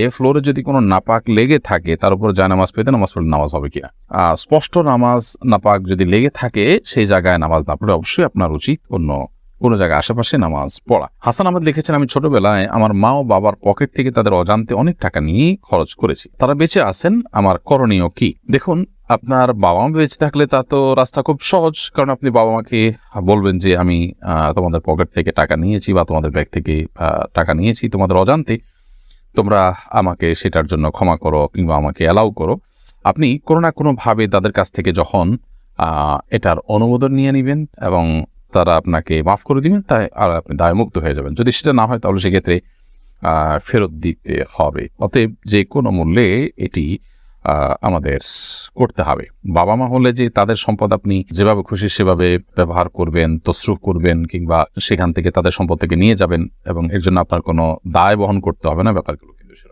এ ফ্লোরে যদি কোনো নাপাক লেগে থাকে, তার উপর নামাজ পেতে নামাজ পড়লে নামাজ হবে কিনা? স্পষ্ট নামাজ নাপাক যদি লেগে থাকে, সেই জায়গায় নামাজ না পড়লে অবশ্যই আপনার উচিত অন্য কোনো জায়গায় আশেপাশে নামাজ পড়া। হাসান আহমেদ লিখেছেন, আমি ছোটবেলায় আমার মা ও বাবার পকেট থেকে তাদের অজান্তে অনেক টাকা নিয়ে খরচ করেছি। তারা বেঁচে আছেন, আমার করণীয় কি? দেখুন, আপনার বাবা মা বেঁচে থাকলে তা তো রাস্তা খুব সহজ, কারণ আপনি বাবা মাকে বলবেন যে, আমি তোমাদের পকেট থেকে টাকা নিয়েছি বা তোমাদের ব্যাগ থেকে টাকা নিয়েছি, তোমাদের অজান্তে। তোমরা আমাকে সেটার জন্য ক্ষমা করো কিংবা আমাকে অ্যালাউ করো। আপনি কোনো না কোনোভাবে তাদের কাছ থেকে যখন এটার অনুমোদন নিয়ে নেবেন এবং তারা আপনাকে মাফ করে দিবেন তাই আর আপনি দায়মুক্ত হয়ে যাবেন। যদি সেটা না হয়, তাহলে সেক্ষেত্রে ফেরত দিতে হবে। অতএব যে কোনো মূল্যে এটি আমাদের করতে হবে। বাবা মা হলে যে তাদের সম্পদ আপনি যেভাবে খুশি সেভাবে ব্যবহার করবেন, তসরুফ করবেন কিংবা সেখান থেকে তাদের সম্পদ থেকে নিয়ে যাবেন এবং এর জন্য আপনার কোনো দায় বহন করতে হবে না ব্যাপারগুলো। কিন্তু সেরকম